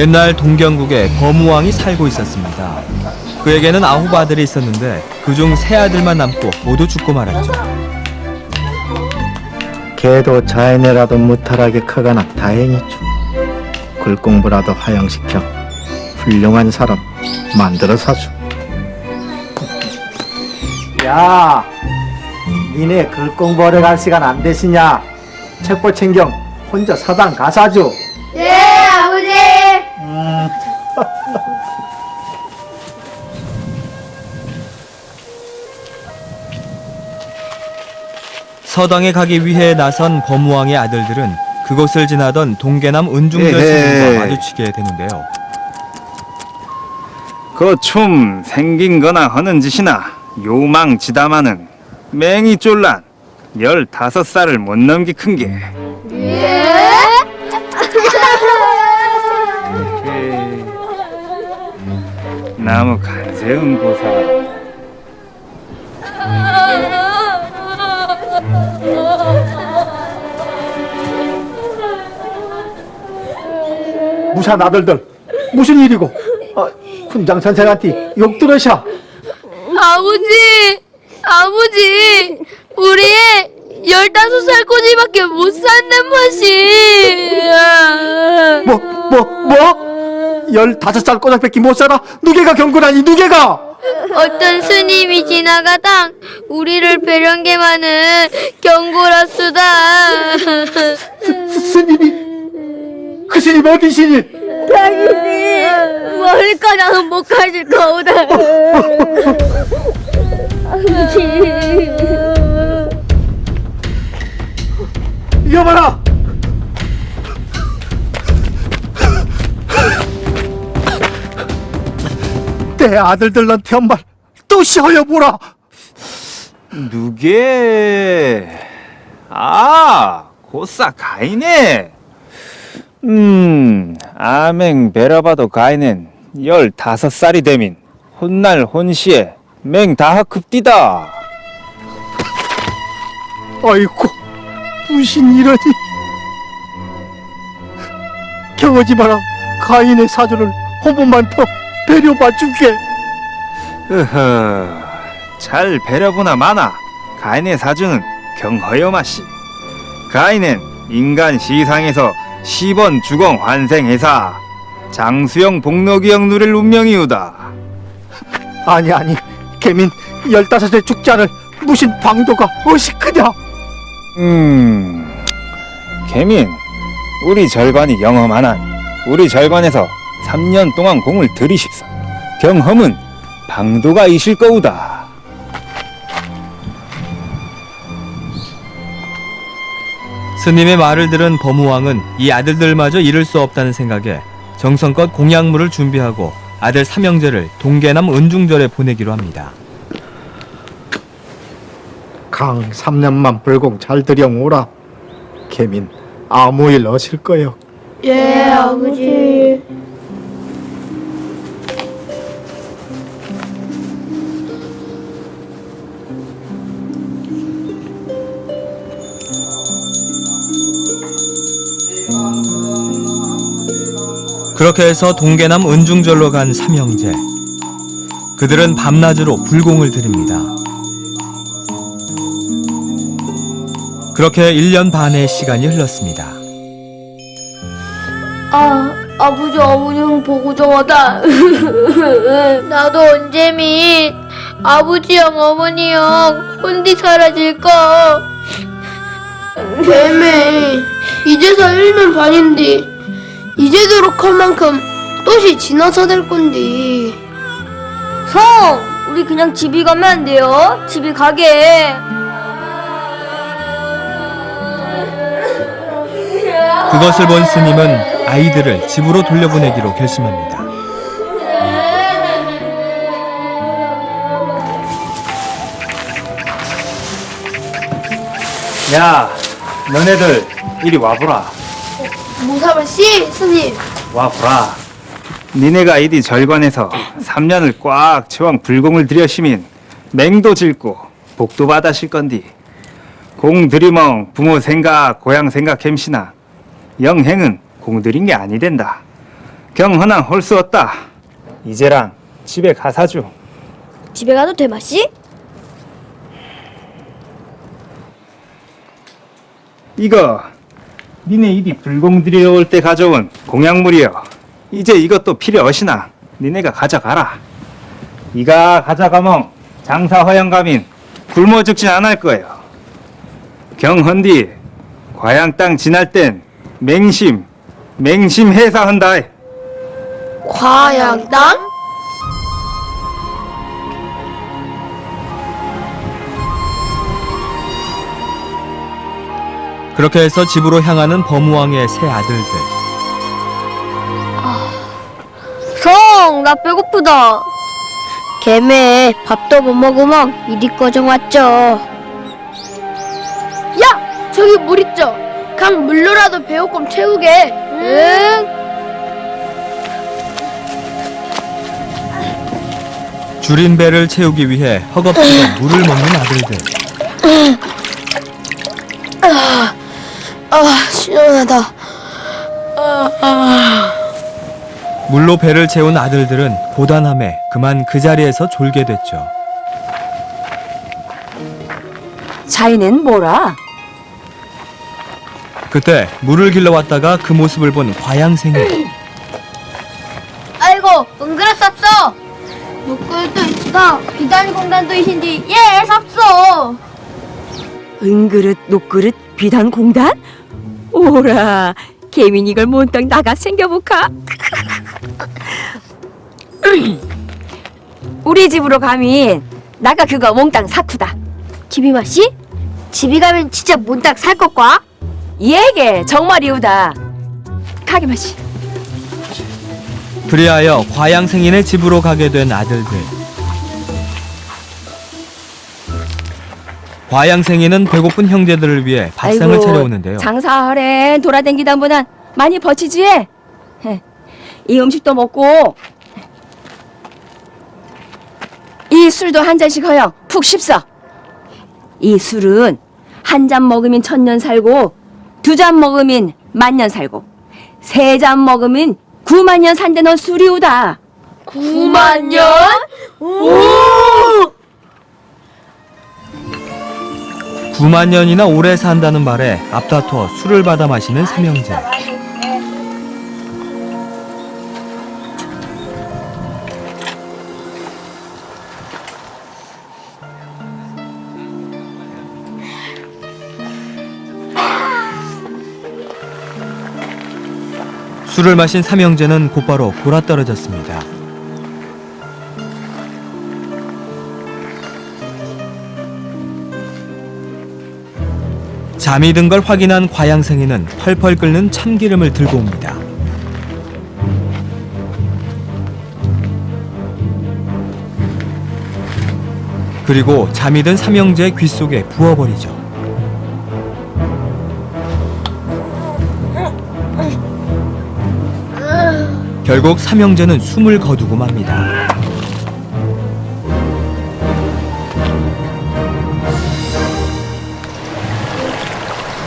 옛날 동경국에 거무왕이 살고 있었습니다. 그에게는 아홉 아들이 있었는데 그중 세 아들만 남고 모두 죽고 말았죠. 걔도 자연이라도 무탈하게 커가나 다행이죠. 글 공부라도 화양시켜 훌륭한 사람 만들어 사주. 야, 니네 글 공부하러 갈 시간 안 되시냐? 책보 챙경 혼자 사당 가사주. 서당에 가기 위해 나선 거무왕의 아들들은 그곳을 지나던 동계남 은중절. 스님과 마주치게 되는데요. 그 춤 생긴 거나 하는 짓이나 요망지담하는 맹이 쫄란 열다섯 살을 못 넘기 큰 게. 예? 나무 간세음 보사. 무산 아들들 무슨 일이고? 어, 훈장 선생한테 욕 들으셔. 아버지, 아버지, 우리 열다섯 살 꼬지밖에 못 산단 맛이. 뭐, 뭐, 뭐? 열다섯 살 꼬작밖에 못 살아? 누개가 경고라니, 누개가? 어떤 스님이 지나가당 우리를 배령게만은 경고라 쓰다. 스- 스님이, 그 스님 어디시니? 당연히 멀리까지는 못 가실 거다. 여봐라! 내 아들들한테 한 말 또 시어여보라! 누게? 아, 고싸 가이네. 음, 아맹 베라바도 가이는 열다섯 살이 되민 혼날 혼시에 맹 다하급디다. 아이고, 무슨 이러니? 경하지 마라. 가인의 사주를 한 번만 더 배려봐 주게. 으허, 잘 배려보나 마나 가인의 사주는 경허여마씨. 가인은 인간 시상에서 10원 주공 환생해사 장수영 복록이형 누릴 운명이우다. 아니 아니, 개민 열다섯에 죽지 않을 무슨 방도가 어시 크냐? 음, 개민, 우리 절관이 영험하난 우리 절관에서 3년 동안 공을 들이십사. 경험은 방도가 이실 거우다. 스님의 말을 들은 범우왕은 이 아들들마저 잃을 수 없다는 생각에 정성껏 공약물을 준비하고 아들 삼형제를 동계남 은중절에 보내기로 합니다. 강 3년만 불공 잘 들여오라. 개민 아무 일 없을 거요. 예, 아버지. 그렇게 해서 동계남 은중절로 간 삼형제. 그들은 밤낮으로 불공을 드립니다. 그렇게 1년 반의 시간이 흘렀습니다. 아, 아버지 어머님 보고 좀 하다. 나도 언제미 아버지 형 어머니 형 혼디 사라질까? 매매 이제서 1년 반인데 이제대로 클 만큼 또시 지나서 될 건데 성, 우리 그냥 집이 가면 안 돼요? 집이 가게. 그것을 본 스님은 아이들을 집으로 돌려보내기로 결심합니다. 야, 너네들 이리 와보라. 무사발 씨 스님 와 보라. 니네가 이디 절관에서 3년을 꽉 채왕 불공을 들여 시민 맹도 질고 복도 받아실 건디. 공 들이멍 부모 생각 고향 생각 햄시나 영행은 공 들인 게 아니 된다. 경헌아 올수 없다. 이제랑 집에 가사주. 집에 가도 돼 마씨? 이거 니네 입이 불공 들여올 때 가져온 공약물이여. 이제 이것도 필요 없이나 니네가 가져가라. 이가 가져가멍 장사 허영감인 굶어 죽진 않을 거예요. 경헌디 과양 땅 지날 땐 맹심 맹심 해사한다. 과양 땅? 그렇게 해서 집으로 향하는 범우왕의 세 아들들. 성, 나 배고프다. 개매 밥도 못 먹으면 이리 꺼정 왔죠. 야, 저기 물 있죠? 강 물로라도 배고픔 채우게. 응. 줄인 배를 채우기 위해 허겁지겁 물을 먹는 아들들. 아, 시원하다. 물로 배를 채운 아들들은 고단함에 그만 그 자리에서 졸게 됐죠. 자이는 뭐라? 그때 물을 길러 왔다가 그 모습을 본 과양생이 아이고, 은그라 쌉소. 목걸도 있지가 비단 공단도 있신디 예, 쌉소. 은그릇, 녹그릇, 비단 공단? 오라, 개민 이걸 몬땅 나가 생겨보카. 우리 집으로 가면 나가 그거 몽땅 사쿠다. 집이 마씨? 집이 가면 진짜 몬딱 살 것과? 얘게 정말이우다. 가게 마시. 그리하여 과양생인의 집으로 가게 된 아들들. 과양생인은 배고픈 형제들을 위해 밥상을 아이고, 차려오는데요. 장사하래 돌아댕기다 보단 많이 버치지. 헤, 이 음식도 먹고 이 술도 한 잔씩 허영 푹 씹어. 이 술은 한 잔 먹으면 천년 살고 두 잔 먹으면 만년 살고 세 잔 먹으면 구만 년 산다는 술이오다. 9만 년? 오! 9만 년이나 오래 산다는 말에 앞다퉈 술을 받아 마시는 삼형제. 술을 마신 삼형제는 곧바로 골아 떨어졌습니다. 잠이 든 걸 확인한 과양생이는 펄펄 끓는 참기름을 들고 옵니다. 그리고 잠이 든 삼형제의 귀 속에 부어버리죠. 결국 삼형제는 숨을 거두고 맙니다.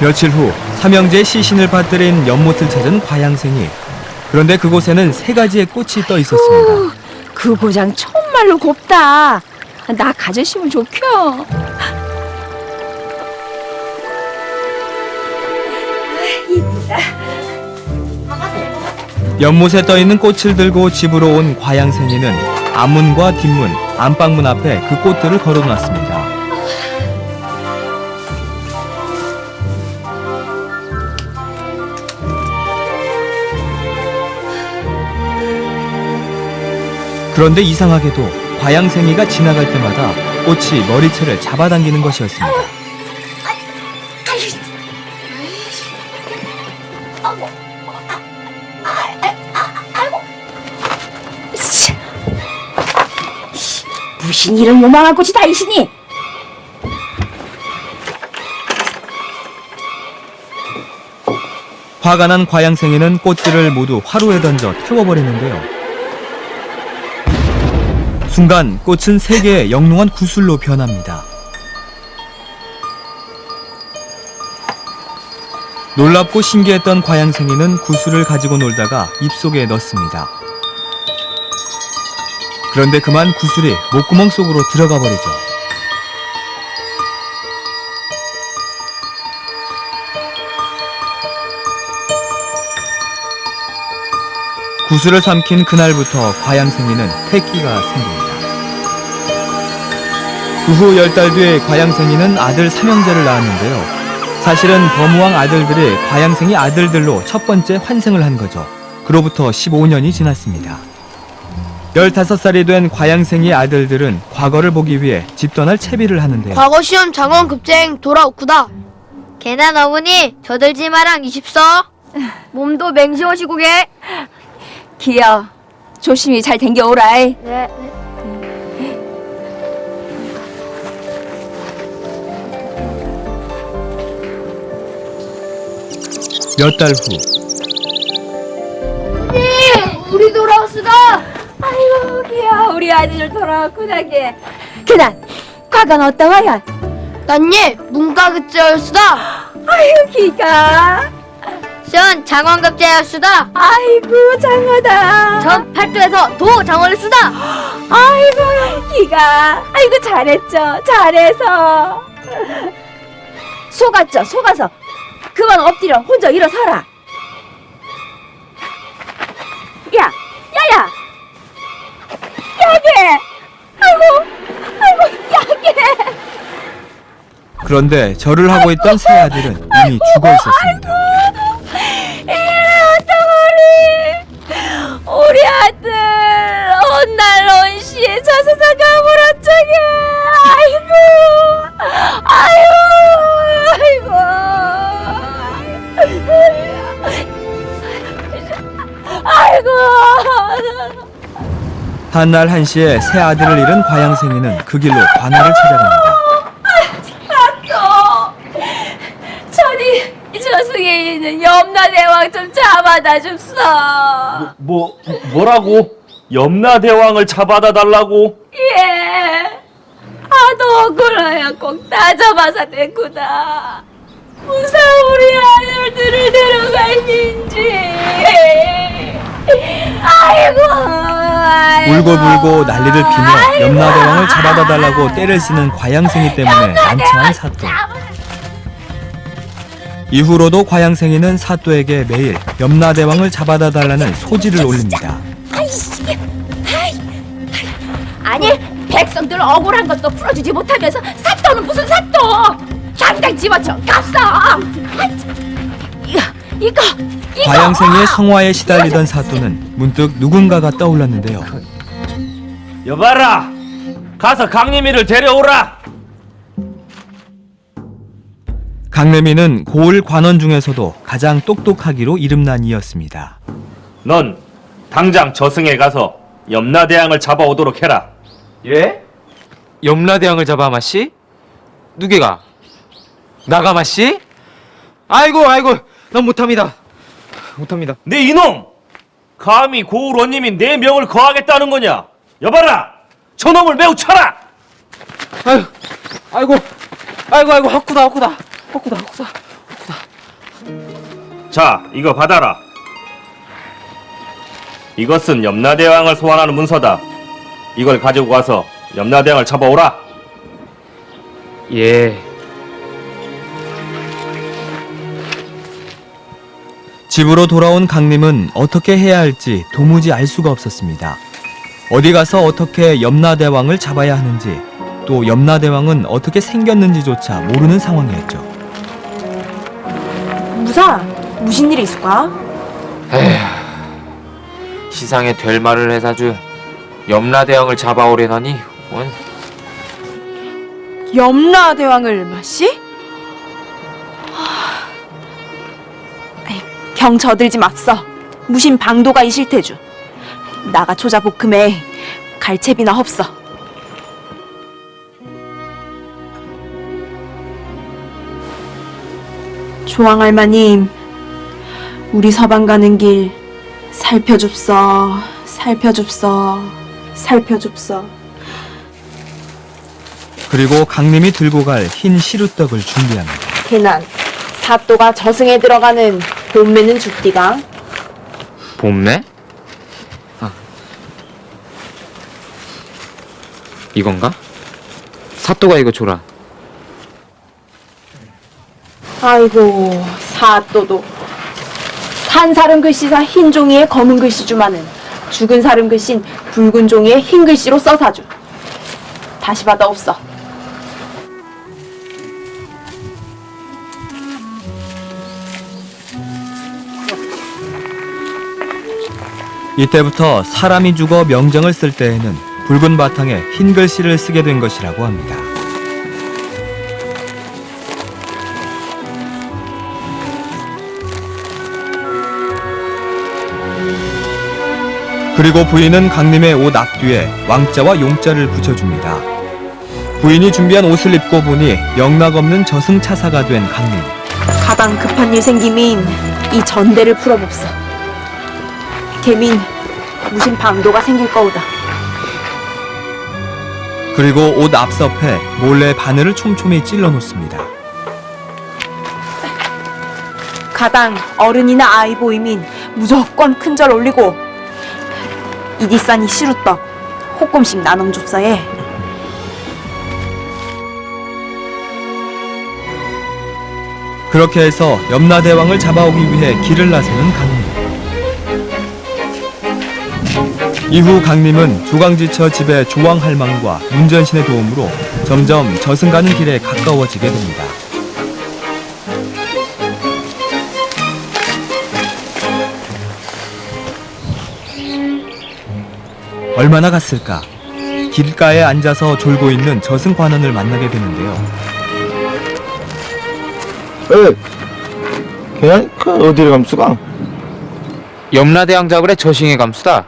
며칠 후 삼형제의 시신을 받들인 연못을 찾은 과양생이 그런데 그곳에는 세 가지의 꽃이 떠 있었습니다. 그 고장 정말로 곱다. 나 가져시면 좋겨. 연못에 떠 있는 꽃을 들고 집으로 온 과양생이는 앞문과 뒷문, 안방문 앞에 그 꽃들을 걸어놨습니다. 그런데 이상하게도 과양생이가 지나갈 때마다 꽃이 머리채를 잡아당기는 것이었습니다. 무슨 이런 요망한 꽃이 다 있으니? 화가 난 과양생이는 꽃들을 모두 화로에 던져 태워버리는데요. 순간 꽃은 세 개의 영롱한 구슬로 변합니다. 놀랍고 신기했던 과양생이는 구슬을 가지고 놀다가 입속에 넣습니다. 그런데 그만 구슬이 목구멍 속으로 들어가 버리죠. 구슬을 삼킨 그날부터 과양생이는 태기가 생깁니다. 그 후 열 달 뒤에 과양생이는 아들 삼형제를 낳았는데요. 사실은 범우왕 아들들이 과양생이 아들들로 첫 번째 환생을 한 거죠. 그로부터 15년이 지났습니다. 15살이 된 과양생이 아들들은 과거를 보기 위해 집 떠날 채비를 하는데요. 과거 시험 장원 급제행 돌아오구다. 개난 어머니 저들 지마랑 20서 몸도 맹시하시고 게 기어 조심히 잘 댕겨오라이. 네. 몇 달 후, 우리 돌아왔으다. 아이고 기어 우리 아들 돌아왔구나 게. 그난 과건 어떠와야? 난예 문과 급제였으다. 아이고 기가. 전 장원급제였수다 아이고 장하다. 전 팔도에서 도 장원을 쓰다 아이고 기가. 아이고 잘했죠. 잘해서. 속았죠. 속아서 그만 엎드려 혼자 일어서라. 야, 야야. 야게. 아이고, 아이고 야게. 그런데 절을 하고 있던 세 아들은 이미 죽어 있었습니다. 우리 아들 온날 온시에 저 세상 가물어쩌게 아이고 아이고. 아이고. 한날 한시에 세 아들을 잃은 과양생이는 그 길로 관아를 찾아갑니다. 또 천이 저승에 있는 염라대왕 좀 잡아다 줍소 뭐 뭐라고? 염라대왕을 잡아다 달라고? 예. 하도 억울해야 꼭 따져봐서 됐구나. 무사 우리 아들들을 데려가는지. 아이고. 아이고. 울고 불고 난리를 피며 염라대왕을 잡아다 달라고 때를 쓰는 과양생이 때문에 난처한 사또. 이후로도 과양생이는 사또에게 매일 염라대왕을 잡아다 달라는 소지를 올립니다. 아니 백성들 억울한 것도 풀어주지 못하면서 사또는 무슨 사또? 당장 집어쳐 갔어. 이거 이거 이거. 과양생이의 성화에 시달리던 사또는 문득 누군가가 떠올랐는데요. 여봐라, 가서 강림이를 데려오라. 강래미는 고을 관원 중에서도 가장 똑똑하기로 이름난 이였습니다. 넌 당장 저승에 가서 염라대왕을 잡아오도록 해라. 예? 염라대왕을 잡아 마씨? 누게가? 나가 마씨? 아이고 아이고 난 못합니다 못합니다 네 이놈, 감히 고울 원님이 내 명을 거하겠다는 거냐? 여봐라, 저놈을 매우 쳐라. 아이고 아이고 아이고 아이고 헛구다 헛구다 헛구다 헛구다 자, 이거 받아라. 이것은 염라대왕을 소환하는 문서다. 이걸 가지고 가서 염라대왕을 잡아오라. 예 집으로 돌아온 강림은 어떻게 해야 할지 도무지 알 수가 없었습니다. 어디 가서 어떻게 염라대왕을 잡아야 하는지 또 염라대왕은 어떻게 생겼는지조차 모르는 상황이었죠. 무사 무슨 일이 있을까? 에휴 시상에 될 말을 해사주 염라 대왕을 잡아오려나니 원 염라 대왕을 마시? 경 저들지 맙서 무신 방도가 이실 테주 나가 초자복금에 갈채비나 헙서 조왕할마님 우리 서방 가는 길 살펴줍서 살펴줍서 살펴줍서 그리고 강림이 들고 갈 흰 시루떡을 준비합니다. 개난 사또가 저승에 들어가는 본매는 죽디가 봄매? 아. 이건가? 사또가 이거 줘라. 아이고 사또도. 산 사람 글씨사 흰 종이에 검은 글씨 주마는 죽은 사람 글씨인 붉은 종이에 흰 글씨로 써사주. 다시 받아 없어. 이때부터 사람이 죽어 명정을 쓸 때에는 붉은 바탕에 흰 글씨를 쓰게 된 것이라고 합니다. 그리고 부인은 강림의 옷 앞뒤에 왕자와 용자를 붙여줍니다. 부인이 준비한 옷을 입고 보니 영락 없는 저승차사가 된 강림. 가방 급한 일 생기민 이 전대를 풀어봅소 개민 무슨 방도가 생길 거우다 그리고 옷 앞섭에 몰래 바늘을 촘촘히 찔러 놓습니다. 가당 어른이나 아이 보이민 무조건 큰절 올리고 이디산이 시루떡 호꼼씩 나눔 줍사에 그렇게 해서 염라대왕을 잡아오기 위해 길을 나서는 강림. 이후 강림은 조강지처 집의 조왕할망과 문전신의 도움으로 점점 저승 가는 길에 가까워지게 됩니다. 얼마나 갔을까? 길가에 앉아서 졸고 있는 저승 관원을 만나게 되는데요. 에, 그냥 그 어디를 감수가? 염라대왕 잡으래 저승의 감수다.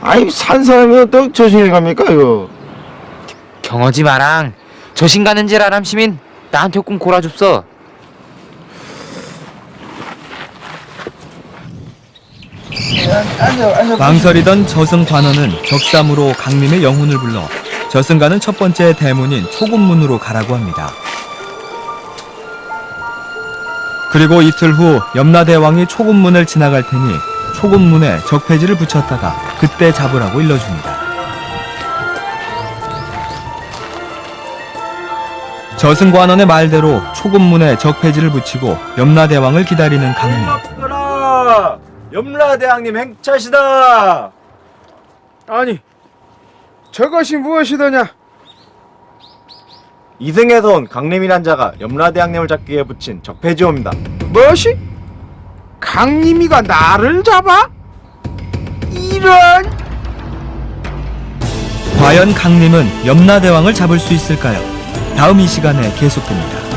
아니 산 사람이 어떻게 저승에 갑니까 이거? 경어지 마랑. 저승 가는 질 아람 시민 나한테 꼭 골아줍소. 망설이던 저승 관원은 적삼으로 강림의 영혼을 불러 저승 가는 첫 번째 대문인 초군문으로 가라고 합니다. 그리고 이틀 후 염라대왕이 초군문을 지나갈 테니 초군문에 적폐지를 붙였다가 그때 잡으라고 일러줍니다. 저승 관원의 말대로 초군문에 적폐지를 붙이고 염라대왕을 기다리는 강림. 라 염라대왕님 행차시다. 아니 저것이 무엇이더냐? 이승에서 온 강림이란 자가 염라대왕님을 잡기 위해 붙인 적폐지옵니다. 무엇이? 강림이가 나를 잡아? 이런 과연 강림은 염라대왕을 잡을 수 있을까요? 다음 이 시간에 계속됩니다.